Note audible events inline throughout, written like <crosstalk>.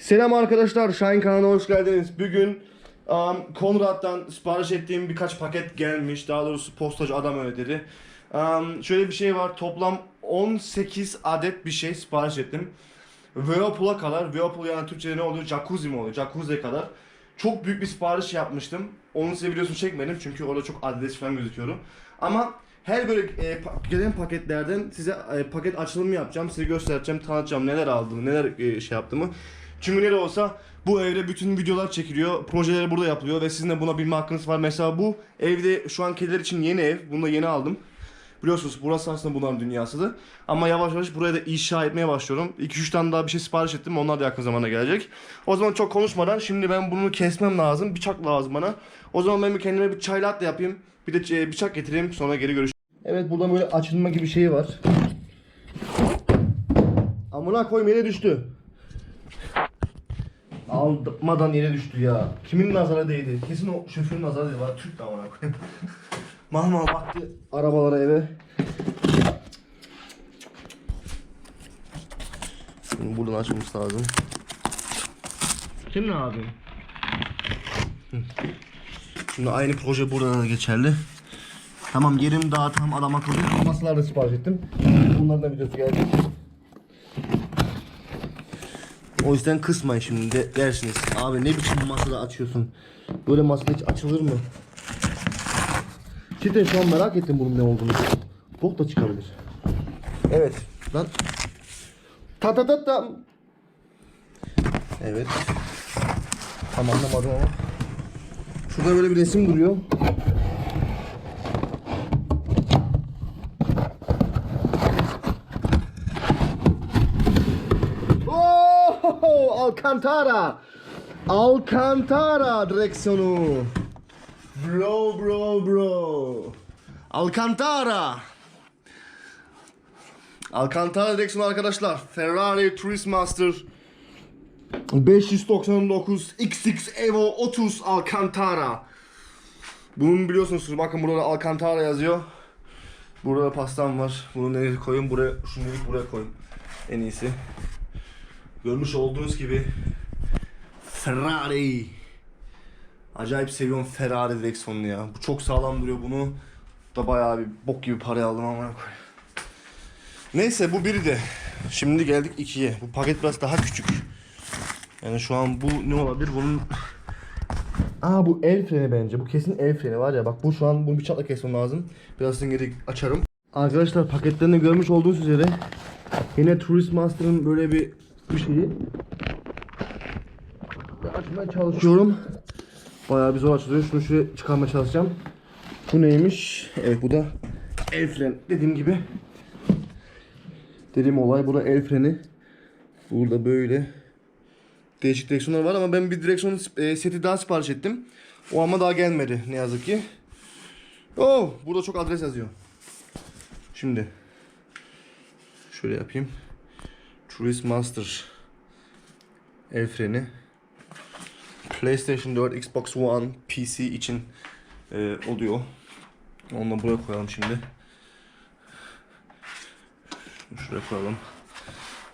Selam arkadaşlar, Şahin kanalına hoş geldiniz. Bugün um, Konrad'dan sipariş ettiğim birkaç paket gelmiş. Daha doğrusu postacı adam öyle dedi. Um, şöyle bir şey var, toplam 18 adet bir şey sipariş ettim. Whirlpool'a kadar, Whirlpool yani Türkçe'de ne oluyor? Jacuzzi mi oluyor? Jacuzzi'ye kadar. Çok büyük bir sipariş yapmıştım. Onu size videosunu çekmedim çünkü orada çok adres falan gözüküyorum. Ama her böyle e, pa- gelen paketlerden size e, paket açılımı yapacağım. Size göstereceğim, tanıtacağım neler aldığımı, neler e, şey yaptığımı. Çünkü ne de olsa bu evde bütün videolar çekiliyor, projeler burada yapılıyor ve sizin de buna bilme hakkınız var. Mesela bu evde şu an kediler için yeni ev. Bunu da yeni aldım. Biliyorsunuz burası aslında bunların dünyasıdır. Ama yavaş yavaş buraya da inşa etmeye başlıyorum. 2-3 tane daha bir şey sipariş ettim. Onlar da yakın zamanda gelecek. O zaman çok konuşmadan şimdi ben bunu kesmem lazım. Bıçak lazım bana. O zaman ben bir kendime bir çay latte yapayım. Bir de e, bıçak getireyim. Sonra geri görüşürüz. Evet burada böyle açılma gibi şey var. Amına koyayım yere düştü. Almadan yere düştü ya. Kimin nazara değdi? Kesin o şoförün nazarı değdi. Var Türk de amına koyayım. <laughs> Mahmut baktı arabalara eve. Bunu buradan açmamız lazım. Kim ne abi? Şimdi aynı proje burada da geçerli. Tamam yerim daha tam adam akıllı. Masalar da sipariş ettim. Bunların da videosu geldi. O yüzden kısmayın şimdi de dersiniz. Abi ne biçim masada açıyorsun? Böyle masada hiç açılır mı? Cidden şu an merak ettim bunun ne olduğunu. Bok da çıkabilir. Evet. Lan. Ta ta ta ta. Evet. Tam anlamadım ama. Şurada böyle bir resim duruyor. Oh, Alcantara. Alcantara direksiyonu. Bro bro bro. Alcantara. Alcantara direksiyonu arkadaşlar. Ferrari Turismaster 599 XX Evo 30 Alcantara. Bunun biliyorsunuz bakın burada Alcantara yazıyor. Burada pastam var. Bunu nereye koyayım? Buraya, dedik buraya koyayım. En iyisi. Görmüş olduğunuz gibi Ferrari. Acayip seviyorum Ferrari direksiyonunu ya. Bu çok sağlam duruyor bunu. Da bayağı bir bok gibi paraya aldım ama koy. Neyse bu biri de. Şimdi geldik ikiye. Bu paket biraz daha küçük. Yani şu an bu ne olabilir? Bunun Aa bu el freni bence. Bu kesin el freni var ya. Bak bu şu an bunu bıçakla kesmem lazım. Birazdan geri açarım. Arkadaşlar paketlerinde görmüş olduğunuz üzere yine Tourist Master'ın böyle bir bir şeyi açmaya çalışıyorum. Bayağı bir zor açılıyor. Şunu şuraya çıkarmaya çalışacağım. Bu neymiş? Evet bu da el freni. Dediğim gibi. Dediğim olay burada el freni. Burada böyle değişik direksiyonlar var ama ben bir direksiyon e, seti daha sipariş ettim. O ama daha gelmedi ne yazık ki. Oh, burada çok adres yazıyor. Şimdi şöyle yapayım. Tourist Master el freni. PlayStation 4, Xbox One, PC için e, oluyor. Onu buraya koyalım şimdi. Şuraya koyalım.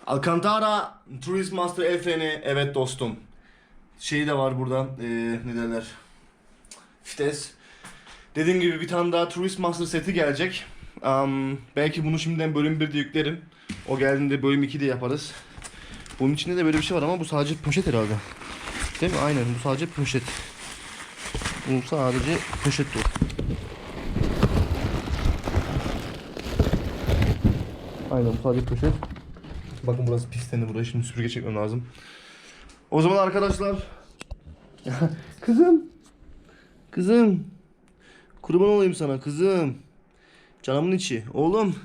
Alcantara Tourist Master el freni. Evet dostum. Şeyi de var burada. E, ne derler? Vites. Dediğim gibi bir tane daha Tourist Master seti gelecek. Am, belki bunu şimdiden bölüm 1'de yüklerim. O geldiğinde bölüm 2'de yaparız. Bunun içinde de böyle bir şey var ama bu sadece poşet herhalde. Değil mi? Aynen bu sadece poşet. Bu sadece poşet dur. Aynen bu sadece poşet. Bakın burası pislendi burayı şimdi süpürge çekmem lazım. O zaman arkadaşlar. <laughs> kızım. Kızım. Kurban olayım sana kızım. Canımın içi. Oğlum.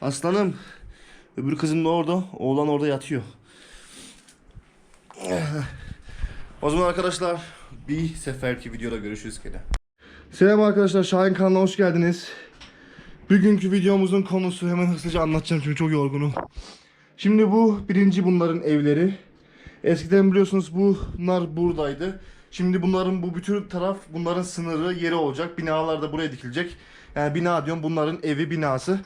Aslanım. Öbür kızım da orada. Oğlan orada yatıyor. <sighs> O zaman arkadaşlar bir seferki videoda görüşürüz gene. Selam arkadaşlar Şahin kanalına hoş geldiniz. Bugünkü videomuzun konusu hemen hızlıca anlatacağım çünkü çok yorgunum. Şimdi bu birinci bunların evleri. Eskiden biliyorsunuz bunlar buradaydı. Şimdi bunların bu bütün taraf bunların sınırı yeri olacak. Binalar da buraya dikilecek. Yani bina diyorum bunların evi binası.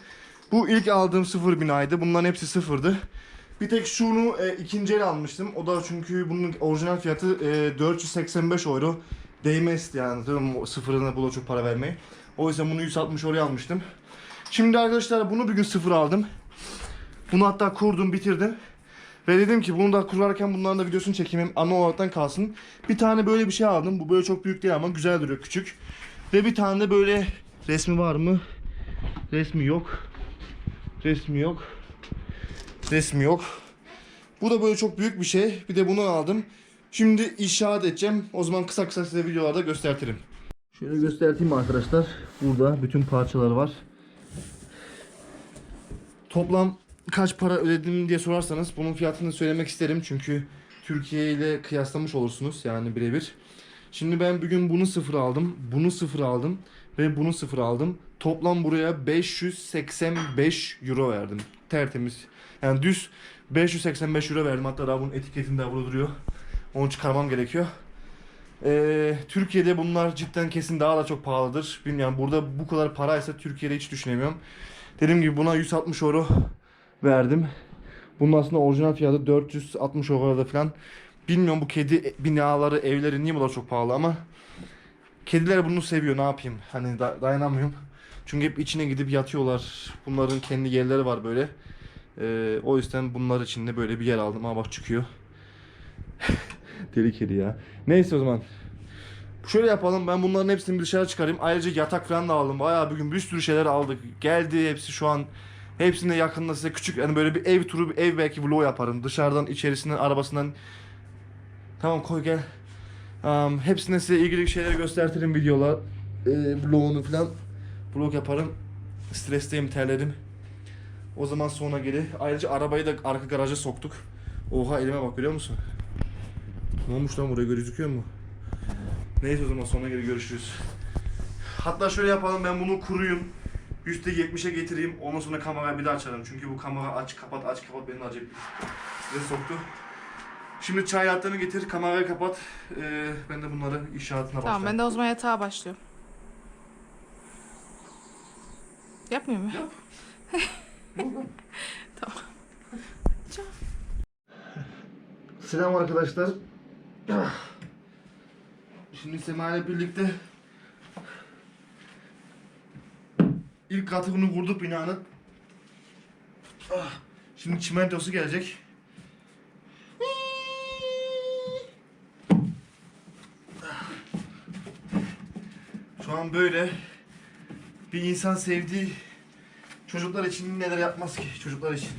Bu ilk aldığım sıfır binaydı. Bunların hepsi sıfırdı. Bir tek şunu e, ikinci el almıştım. O da çünkü bunun orijinal fiyatı e, 485 euro. Değmez yani? O sıfırına bula çok para vermeyi. O yüzden bunu 160 oraya almıştım. Şimdi arkadaşlar bunu bir gün sıfır aldım. Bunu hatta kurdum, bitirdim. Ve dedim ki bunu da kurarken bunların da videosunu çekeyim hem ana olaraktan kalsın. Bir tane böyle bir şey aldım. Bu böyle çok büyük değil ama güzel duruyor küçük. Ve bir tane de böyle resmi var mı? Resmi yok. Resmi yok. Resmi yok. Bu da böyle çok büyük bir şey. Bir de bunu aldım. Şimdi inşaat edeceğim. O zaman kısa kısa size videolarda göstertirim. Şöyle göstereyim arkadaşlar. Burada bütün parçaları var. Toplam kaç para ödedim diye sorarsanız bunun fiyatını söylemek isterim. Çünkü Türkiye ile kıyaslamış olursunuz yani birebir. Şimdi ben bugün bunu sıfır aldım, bunu sıfır aldım ve bunu sıfır aldım. Toplam buraya 585 euro verdim. Tertemiz. Yani düz 585 euro verdim. Hatta daha bunun etiketinde burada duruyor. Onu çıkarmam gerekiyor. Ee, Türkiye'de bunlar cidden kesin daha da çok pahalıdır. Bilmiyorum burada bu kadar paraysa Türkiye'de hiç düşünemiyorum. Dediğim gibi buna 160 euro verdim. Bunun aslında orijinal fiyatı 460 euroda falan. Bilmiyorum bu kedi binaları, evleri niye bu kadar çok pahalı ama kediler bunu seviyor ne yapayım hani da- dayanamıyorum. Çünkü hep içine gidip yatıyorlar. Bunların kendi yerleri var böyle. Ee, o yüzden bunlar için de böyle bir yer aldım. Ha bak çıkıyor. <laughs> Deli kedi ya. Neyse o zaman. Şöyle yapalım ben bunların hepsini bir dışarı çıkarayım. Ayrıca yatak falan da aldım. Bayağı bugün bir sürü şeyler aldık. Geldi hepsi şu an. Hepsinde yakında size küçük yani böyle bir ev turu, bir ev belki vlog yaparım. Dışarıdan, içerisinden, arabasından. Tamam koy gel. Um, hepsine size ilgili şeyleri göstertirim videolar. E, vlogunu falan. Vlog yaparım. Stresteyim, terledim. O zaman sonra geri. Ayrıca arabayı da arka garaja soktuk. Oha elime bak biliyor musun? Ne olmuş lan buraya gözüküyor mu? Neyse o zaman sonra geri görüşürüz. Hatta şöyle yapalım ben bunu kuruyum. %70'e getireyim. Ondan sonra kamerayı bir daha açarım. Çünkü bu kamera aç kapat aç kapat beni acayip size soktu. Şimdi çay hattını getir, kamerayı kapat. Ee, ben de bunları inşaatına başlayayım. Tamam ben de o zaman yatağa başlıyorum. Yapmıyor mu? Yap. <laughs> Tamam. Selam arkadaşlar. Şimdi Sema ile birlikte ilk katını vurduk binanın. Ah, Şimdi çimentosu gelecek. Şu an böyle bir insan sevdiği çocuklar için neler yapmaz ki çocuklar için.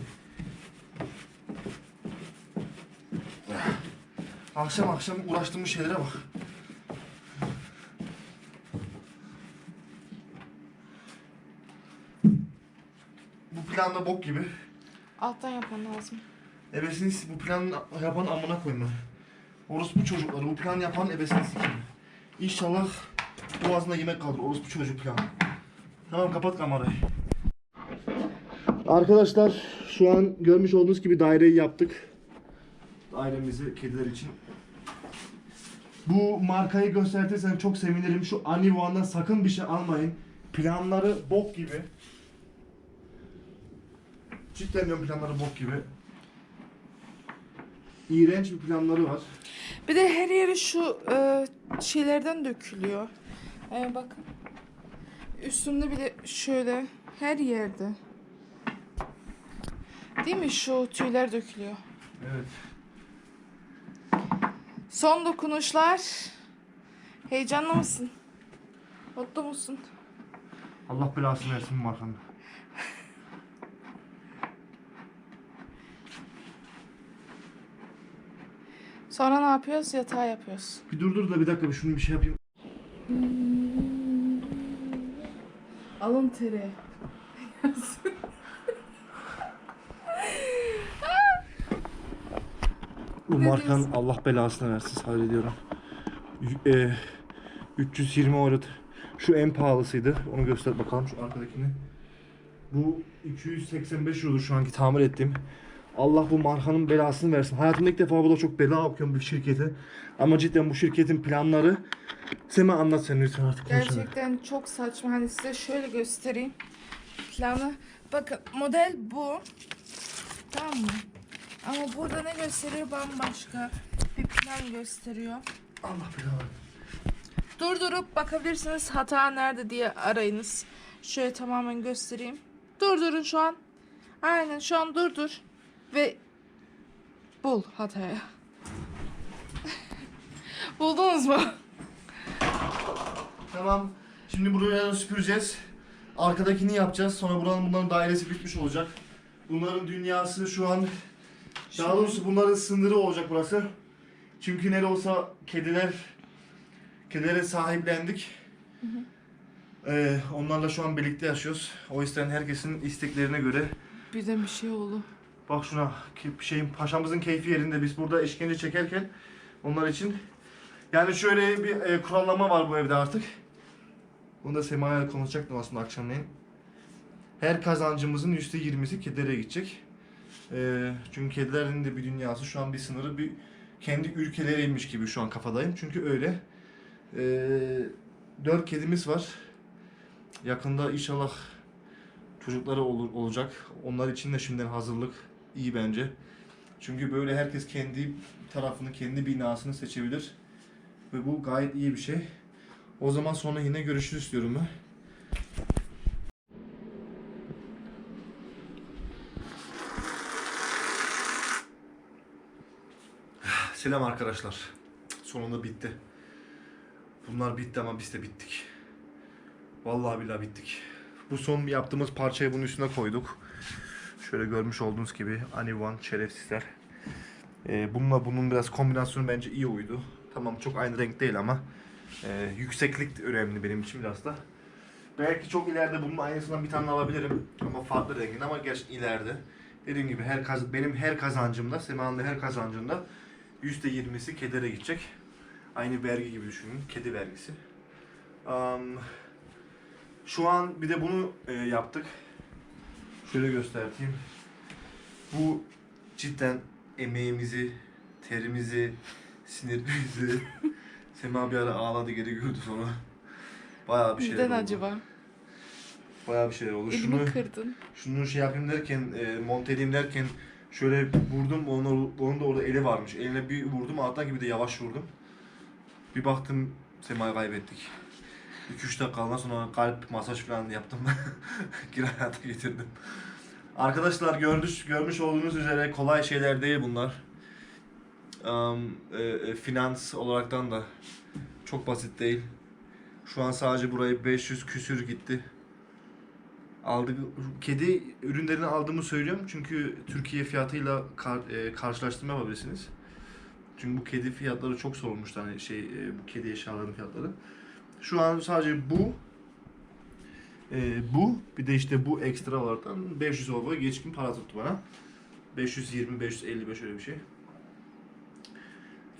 Akşam akşam uğraştığımız şeylere bak. Bu plan da bok gibi. Alttan yapman lazım. Ebesini bu plan yapan amına koyma. Orospu çocukları bu plan yapan ebesini sikeyim. İnşallah boğazında yemek kalır orospu çocuğu planı. Tamam kapat kamerayı. Arkadaşlar şu an görmüş olduğunuz gibi daireyi yaptık. Dairemizi kediler için. Bu markayı göstertirsen çok sevinirim. Şu Anivan'dan sakın bir şey almayın. Planları bok gibi. Cidden diyorum planları bok gibi. İğrenç bir planları var. Bir de her yeri şu e, şeylerden dökülüyor. E, bakın. Üstünde bile şöyle her yerde. Değil mi? Şu tüyler dökülüyor. Evet. Son dokunuşlar. Heyecanlı mısın? Mutlu musun? Allah belasını versin markanın. Sonra ne yapıyoruz? Yatağı yapıyoruz. Bir dur dur da bir dakika bir şunu bir şey yapayım. Alın teri. Bu diyorsun? Allah belasını versin sadece diyorum. E, 320 euro. Şu en pahalısıydı. Onu göster bakalım şu arkadakini. Bu 285 euro şu anki tamir ettiğim. Allah bu markanın belasını versin. Hayatımda ilk defa burada çok bela okuyorum bir şirkete. Ama cidden bu şirketin planları Sema anlat sen lütfen artık konuşalım. Gerçekten çok saçma. Hani size şöyle göstereyim. Planı. Bakın model bu. Tamam mı? Ama burada ne gösteriyor bambaşka bir plan gösteriyor. Allah belanı. Durdurup bakabilirsiniz hata nerede diye arayınız. Şöyle tamamen göstereyim. Durdurun şu an. Aynen şu an durdur. Ve bul hatayı. <laughs> Buldunuz mu? Tamam. Şimdi buraya süpüreceğiz. Arkadakini yapacağız. Sonra buranın bunların dairesi bitmiş olacak. Bunların dünyası şu an daha doğrusu bunların sınırı olacak burası. Çünkü ne de olsa kediler kedilere sahiplendik. Ee, onlarla şu an birlikte yaşıyoruz. O yüzden herkesin isteklerine göre Birden bir şey oldu. Bak şuna şeyin paşamızın keyfi yerinde biz burada işkence çekerken onlar için yani şöyle bir e, kurallama var bu evde artık. Bunu da Sema'ya konuşacaktım aslında akşamleyin. Her kazancımızın yüzde yirmisi kedilere gidecek. E, çünkü kedilerin de bir dünyası şu an bir sınırı bir kendi ülkeleriymiş gibi şu an kafadayım. Çünkü öyle. E, dört kedimiz var. Yakında inşallah çocukları olur, olacak. Onlar için de şimdiden hazırlık iyi bence. Çünkü böyle herkes kendi tarafını, kendi binasını seçebilir. Ve bu gayet iyi bir şey. O zaman sonra yine görüşürüz diyorum ben. Selam arkadaşlar. Sonunda bitti. Bunlar bitti ama biz de bittik. Vallahi billahi bittik. Bu son yaptığımız parçayı bunun üstüne koyduk. Şöyle görmüş olduğunuz gibi Anivan şerefsizler. Ee, bununla bunun biraz kombinasyonu bence iyi uydu. Tamam çok aynı renk değil ama e, yükseklik önemli benim için biraz da. Belki çok ileride bunun aynısından bir tane alabilirim ama farklı renginde ama gerçekten ileride. Dediğim gibi her kaz benim her kazancımda, Sema'nın her kazancında %20'si kedere gidecek. Aynı vergi gibi düşünün, kedi vergisi. Am, şu an bir de bunu e, yaptık. Şöyle göstereyim. Bu cidden emeğimizi, terimizi, sinirimizi Sema bir ara ağladı geri güldü sonra. Bayağı bir Neden oldu. acaba? Bayağı bir şeyler oldu. Elimi Şunu, kırdın. şunu şey yapayım derken, e, monte edeyim derken şöyle vurdum, onun, onun da orada eli varmış. Eline bir vurdum, alttan gibi de yavaş vurdum. Bir baktım Sema'yı kaybettik. 2-3 dakika ondan sonra kalp masaj falan yaptım. <laughs> Geri hayata getirdim. Arkadaşlar gördüş, görmüş olduğunuz üzere kolay şeyler değil bunlar. Um, e, finans olaraktan da çok basit değil. Şu an sadece burayı 500 küsür gitti. Aldık, kedi ürünlerini aldığımı söylüyorum çünkü Türkiye fiyatıyla kar, e, karşılaştırma yapabilirsiniz. Çünkü bu kedi fiyatları çok sorulmuş hani şey e, bu kedi eşyalarının fiyatları. Şu an sadece bu e, bu bir de işte bu ekstra olaraktan 500 euro geçkin para tuttu bana. 520 555 öyle bir şey.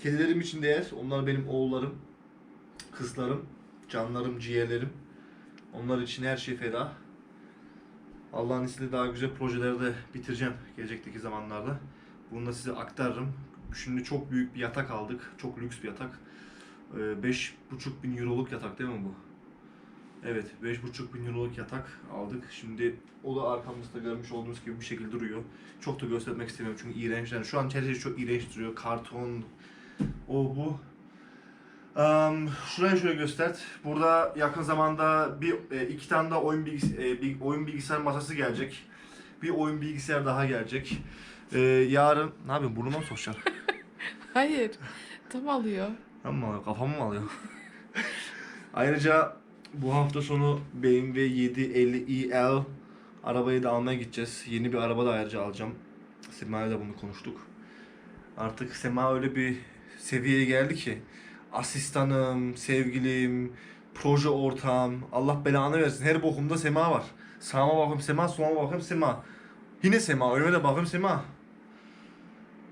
Kedilerim için değer. Onlar benim oğullarım, kızlarım, canlarım, ciğerlerim. Onlar için her şey feda. Allah'ın izniyle daha güzel projeleri de bitireceğim gelecekteki zamanlarda. Bunu da size aktarırım. Şimdi çok büyük bir yatak aldık. Çok lüks bir yatak. Ee, Beş buçuk bin euroluk yatak değil mi bu? Evet, beş buçuk bin euroluk yatak aldık. Şimdi o da arkamızda görmüş olduğunuz gibi bir şekilde duruyor. Çok da göstermek istemiyorum çünkü iğrenç. Yani şu an her şey çok iğrenç duruyor. Karton, o bu. Um, şurayı şöyle göster. Burada yakın zamanda bir e, iki tane daha oyun bilgis e, bir oyun bilgisayar masası gelecek. Bir oyun bilgisayar daha gelecek. E, yarın ne yapayım burnuma mı sokacaksın? <laughs> Hayır. Tam alıyor. Tamam mı alıyor? Kafamı mı alıyor? <laughs> Ayrıca bu hafta sonu BMW 750 EL arabayı da almaya gideceğiz. Yeni bir araba da ayrıca alacağım. Sema'yla da bunu konuştuk. Artık Sema öyle bir seviyeye geldi ki asistanım, sevgilim, proje ortağım, Allah belanı versin. Her bokumda Sema var. Sağıma bakıyorum Sema, soluma bakıyorum Sema. Yine Sema, önüme de bakıyorum Sema.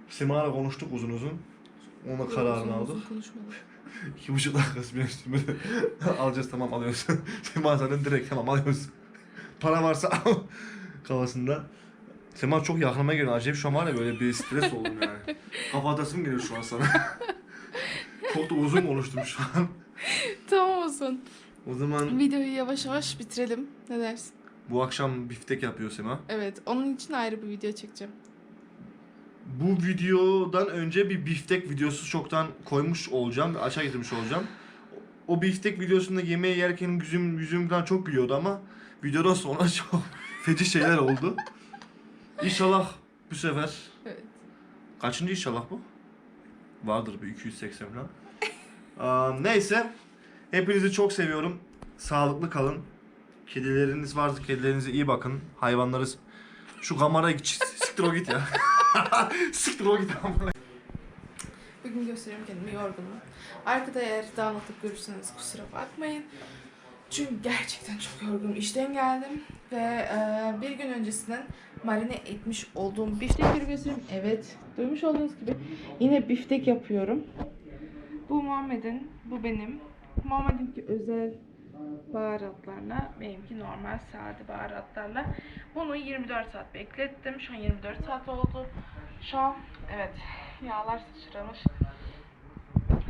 Sema'yla konuştuk uzun uzun. Onunla kararını aldık. <laughs> İki buçuk dakikası de <laughs> alacağız tamam alıyoruz. <laughs> Sema zaten direkt tamam alıyoruz. Para varsa al kafasında. Sema çok yakınıma geliyor. Acayip şu an var ya böyle bir stres oldum yani. <laughs> Kafatasım geliyor şu an sana. <laughs> çok da uzun konuştum şu an. Tamam olsun. O zaman Videoyu yavaş yavaş bitirelim. Ne dersin? bu akşam biftek yapıyor Sema. Evet. Onun için ayrı bir video çekeceğim. bu videodan önce bir biftek videosu çoktan koymuş olacağım aşağı getirmiş olacağım. O biftek videosunda yemeği yerken yüzüm yüzüm falan çok gülüyordu ama videodan sonra <laughs> çok feci şeyler oldu. İnşallah bu sefer Evet. kaçıncı inşallah bu? Vardır bir 280 falan. Aa, neyse. Hepinizi çok seviyorum. Sağlıklı kalın. Kedileriniz varsa kedilerinize iyi bakın. Hayvanları şu kameraya git. Siktir o git ya. <laughs> Siktir o git amına. Bugün gösteriyorum kendimi yorgunum. Arkada eğer dağınıklık görürseniz kusura bakmayın. Çünkü gerçekten çok yorgunum. İşten geldim ve e, bir gün öncesinden marine etmiş olduğum biftekleri göstereyim. Evet, duymuş olduğunuz gibi yine biftek yapıyorum. Bu Muhammed'in, bu benim. Muhammed'inki özel baharatlarla, benimki normal sade baharatlarla. Bunu 24 saat beklettim. Şu an 24 saat oldu. Şu an evet yağlar sıçramış.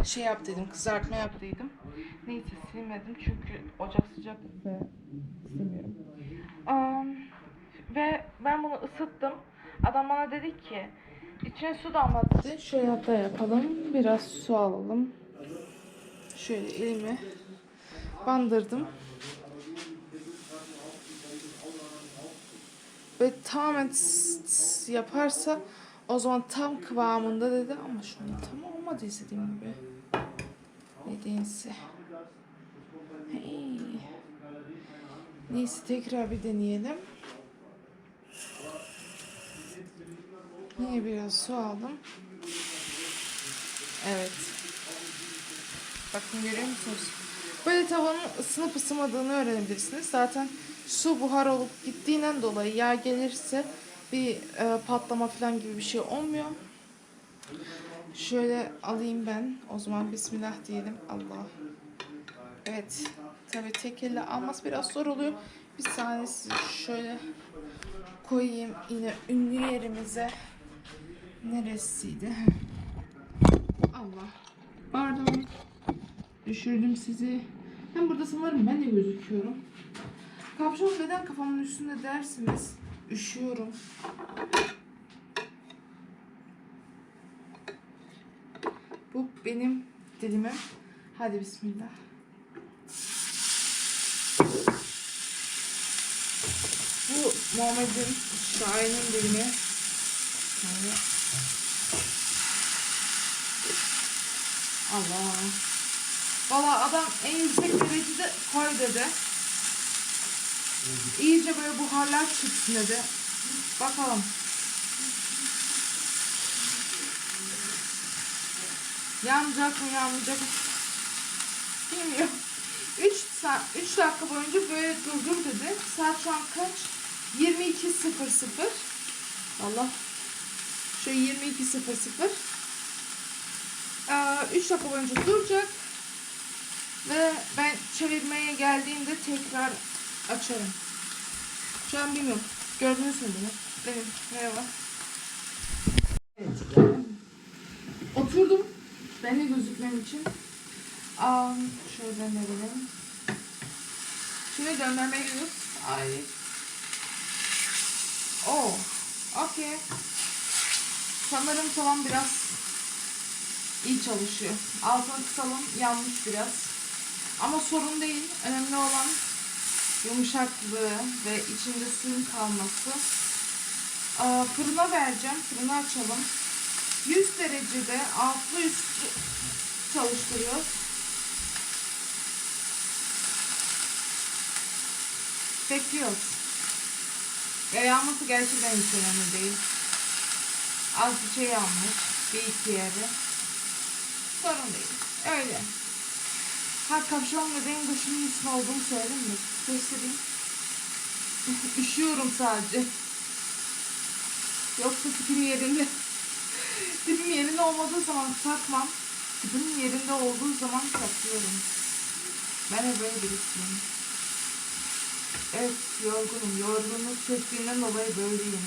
Şey yaptıydım, kızartma yaptıydım. Neyse silmedim çünkü ocak sıcak ve istemiyorum. Am, ve ben bunu ısıttım. Adam bana dedi ki içine su damlattı. Şöyle hatta yapalım. Biraz su alalım. Şöyle elimi bandırdım. Ve tamamen yaparsa o zaman tam kıvamında dedi ama şu an tam olmadı istediğim gibi. Nedense. Hey. Neyse tekrar bir deneyelim. Yine biraz su aldım. Evet. Bakın görüyor musunuz? Böyle tavanın ısınıp ısınmadığını öğrenebilirsiniz. Zaten su buhar olup gittiğinden dolayı yağ gelirse bir e, patlama falan gibi bir şey olmuyor. Şöyle alayım ben. O zaman bismillah diyelim. Allah. Evet. Tabii tek elle alması biraz zor oluyor. Bir saniye size şöyle koyayım yine ünlü yerimize. Neresiydi? <laughs> Allah. Pardon. Düşürdüm sizi. Hem burada sanırım ben de gözüküyorum. Kapşon neden kafamın üstünde dersiniz? Üşüyorum. Bu benim dilimim. Hadi bismillah. Bu Muhammed'in Şahin'in dilimi. Şöyle. Allah. Valla adam en yüksek derecede koy dedi. İyice böyle buharlar çıksın dedi. Bakalım. Yanacak mı yanmayacak mı? Bilmiyorum. 3 saat 3 dakika boyunca böyle durdur dedi. Saat şu an kaç? 22.00. Allah. Şöyle 22.00. Ee, 3 dakika boyunca duracak. Ve ben çevirmeye geldiğimde tekrar açarım. Şu an bilmiyorum. Gördünüz mü beni? Benim. Merhaba. Evet. Oturdum. Ben de gözükmem için. Aa, şöyle dönelim. Şimdi dönmeme gidiyoruz. Ay. Oh. Okey. Sanırım tavan biraz iyi çalışıyor. Altını kısalım. Yanmış biraz. Ama sorun değil. Önemli olan yumuşaklığı ve içinde suyun kalması. Aa, fırına vereceğim. Fırını açalım. 100 derecede altlı üstü çalıştırıyoruz. Bekliyoruz. Ya yağması gerçekten hiç önemli değil. Az bir şey yanmış. Bir iki yeri. Sorun değil. Öyle. Ha kapşon ve benim başımın üstüne olduğumu söyleyeyim mi? Göstereyim. <laughs> Üşüyorum sadece. Yoksa tipim yerinde. Tipim yerinde olmadığı zaman takmam. Tipim yerinde olduğu zaman takıyorum. Ben de böyle birisiyim. Evet yorgunum. Yorgunluk çektiğinden dolayı böyleyim.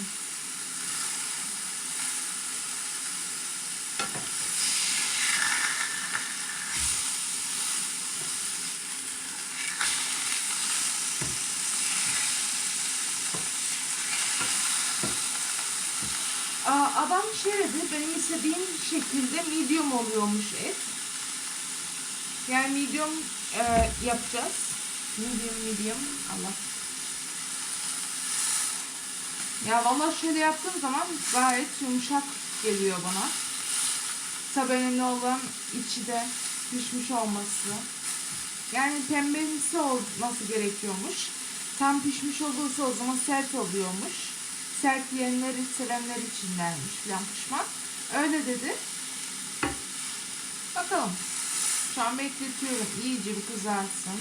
Aa, adam şey dedi benim istediğim şekilde medium oluyormuş et. Yani medium e, yapacağız. Medium medium Allah. Ya vallahi şöyle yaptığım zaman gayet yumuşak geliyor bana. Önemli olan içi de pişmiş olması. Yani pembemsi olması gerekiyormuş. Tam pişmiş olursa o zaman sert oluyormuş. Sert yiyenleri sevenler için dermiş filan pişman. Öyle dedi. Bakalım. Şu an bekletiyorum. iyice bir kızarsın.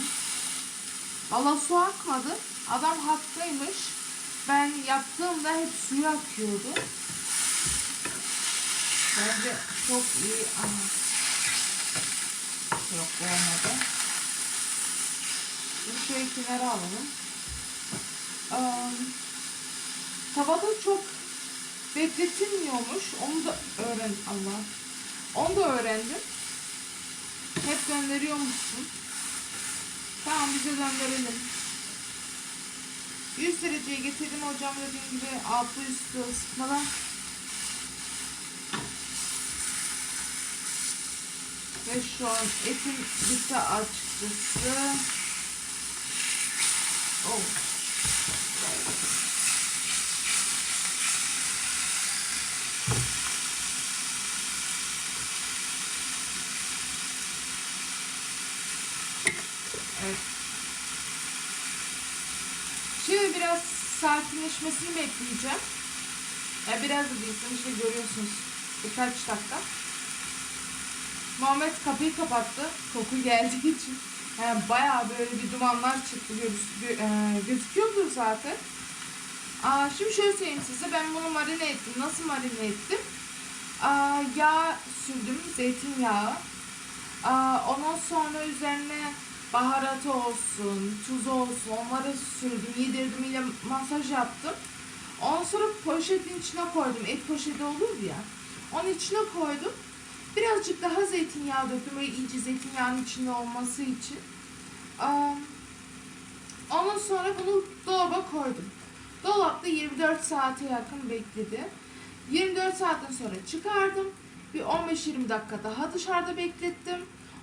Valla su akmadı. Adam haklıymış. Ben yaptığımda hep suyu akıyordu. Bence çok iyi. Aha. Yok olmadı. Bunu şöyle kenara alalım. Aa, tavada çok bekletilmiyormuş. Onu da öğren Allah. Onu da öğrendim. Hep gönderiyormuşsun. Tamam bize gönderelim. 100 dereceye getirdim hocam dediğim gibi altı üstü ısıtmadan. Ve şu an etim bitti açıkçası. Oh. Evet. Şimdi biraz sakinleşmesini bekleyeceğim. Ya biraz da değilsin işte görüyorsunuz. Birkaç dakika. Muhammed kapıyı kapattı. Koku geldiği <laughs> için. Yani bayağı böyle bir dumanlar çıktı. Göz, gö- e, gözüküyordur zaten. Aa, şimdi şöyle söyleyeyim size. Ben bunu marine ettim. Nasıl marine ettim? Aa, yağ sürdüm. Zeytinyağı. Aa, ondan sonra üzerine baharatı olsun, tuzu olsun onları sürdüm, yedirdim ile masaj yaptım. Ondan sonra poşetin içine koydum. Et poşeti olur ya. Onun içine koydum. Birazcık daha zeytinyağı döktüm. Böyle iyice zeytinyağının içinde olması için. Ondan sonra bunu dolaba koydum. Dolapta 24 saate yakın bekledi. 24 saatten sonra çıkardım. Bir 15-20 dakika daha dışarıda beklettim.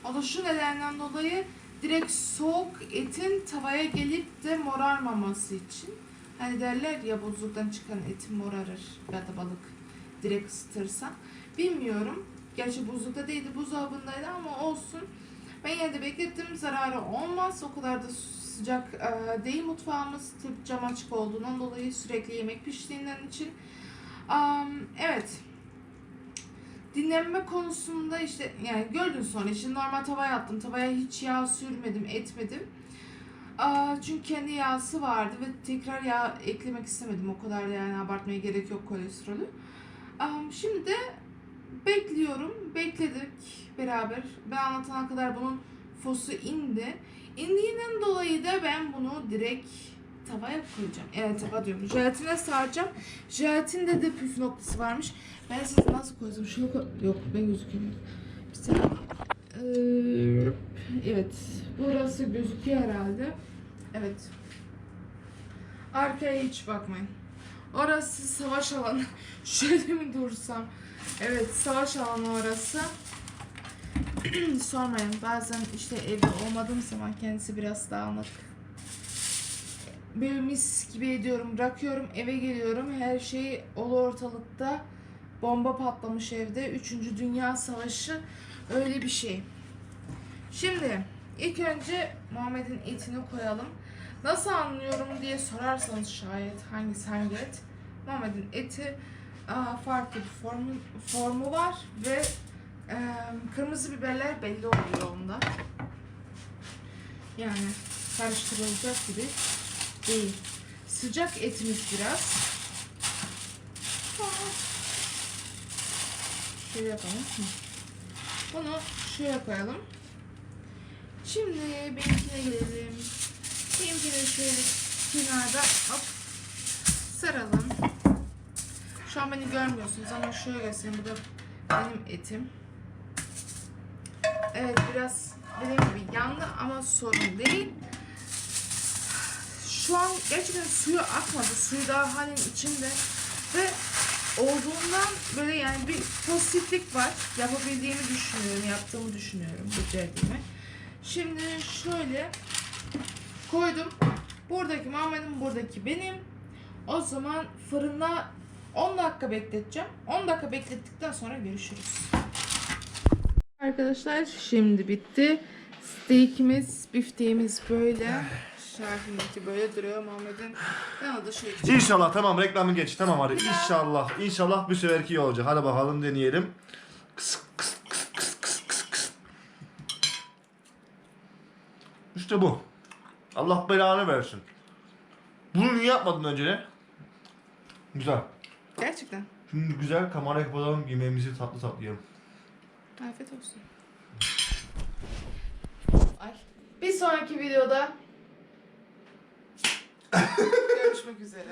O da şu nedenden dolayı direkt soğuk etin tavaya gelip de morarmaması için. Hani derler ya buzluktan çıkan etin morarır ya da balık direkt ısıtırsan. Bilmiyorum. Gerçi buzlukta değildi buzdolabındaydı ama olsun. Ben yine de beklettim zararı olmaz. O kadar da sıcak e, değil mutfağımız. Tabii cam açık olduğundan dolayı sürekli yemek piştiğinden için. Am, evet. Dinlenme konusunda işte yani gördün sonra işte normal tavaya attım. Tavaya hiç yağ sürmedim, etmedim. Aa, çünkü kendi yağsı vardı ve tekrar yağ eklemek istemedim. O kadar da yani abartmaya gerek yok kolesterolü. Am, şimdi de bekliyorum. Bekledik beraber. Ben anlatana kadar bunun fosu indi. İndiğinden dolayı da ben bunu direkt tavaya koyacağım. Evet tava diyorum. Jelatine saracağım. Jelatinde de püf noktası varmış. Ben size nasıl koysam? Şunu koy... Yok ben gözüküyorum. Saniye. Ee, evet. Burası gözüküyor herhalde. Evet. Arkaya hiç bakmayın. Orası savaş alanı. <laughs> Şöyle mi dursam? Evet savaş alanı orası. <clears throat> Sormayın bazen işte evde olmadığım zaman kendisi biraz dağınık. Böyle mis gibi ediyorum. Bırakıyorum eve geliyorum. Her şey olu ortalıkta. Bomba patlamış evde. Üçüncü Dünya Savaşı. Öyle bir şey. Şimdi ilk önce Muhammed'in etini koyalım. Nasıl anlıyorum diye sorarsanız şayet hangisi hangi et? Muhammed'in eti aa, farklı bir formu, formu var ve e, kırmızı biberler belli oluyor onda. Yani karıştırılacak gibi değil. Sıcak etimiz biraz. Şöyle yapalım. Bunu şuraya koyalım. Şimdi benimkine gelelim. Benimkini şöyle kenarda hop saralım. Şu an beni görmüyorsunuz ama şöyle göstereyim. Bu da benim etim. Evet biraz dediğim gibi yandı ama sorun değil. Şu an gerçekten suyu akmadı. Suyu daha halin içinde. Ve olduğundan böyle yani bir pozitiflik var. Yapabildiğimi düşünüyorum, yaptığımı düşünüyorum, becerdiğimi. Şimdi şöyle koydum. Buradaki Muhammed'in, buradaki benim. O zaman fırında 10 dakika bekleteceğim. 10 dakika beklettikten sonra görüşürüz. Arkadaşlar şimdi bitti. Steakimiz, bifteğimiz böyle. Şahin'inki böyle duruyor Muhammed'in. Ben o da. İnşallah tamam reklamı geç. Tamam hadi inşallah. İnşallah bir seferki iyi olacak. Hadi bakalım deneyelim. Kıs, kıs, kıs, kıs, kıs, kıs, kıs. İşte bu. Allah belanı versin. Bunu niye yapmadın önce ne? Güzel. Gerçekten. Şimdi güzel kamera kapatalım yemeğimizi tatlı tatlı yiyelim. Afiyet olsun. Ay. Bir sonraki videoda görüşmek üzere.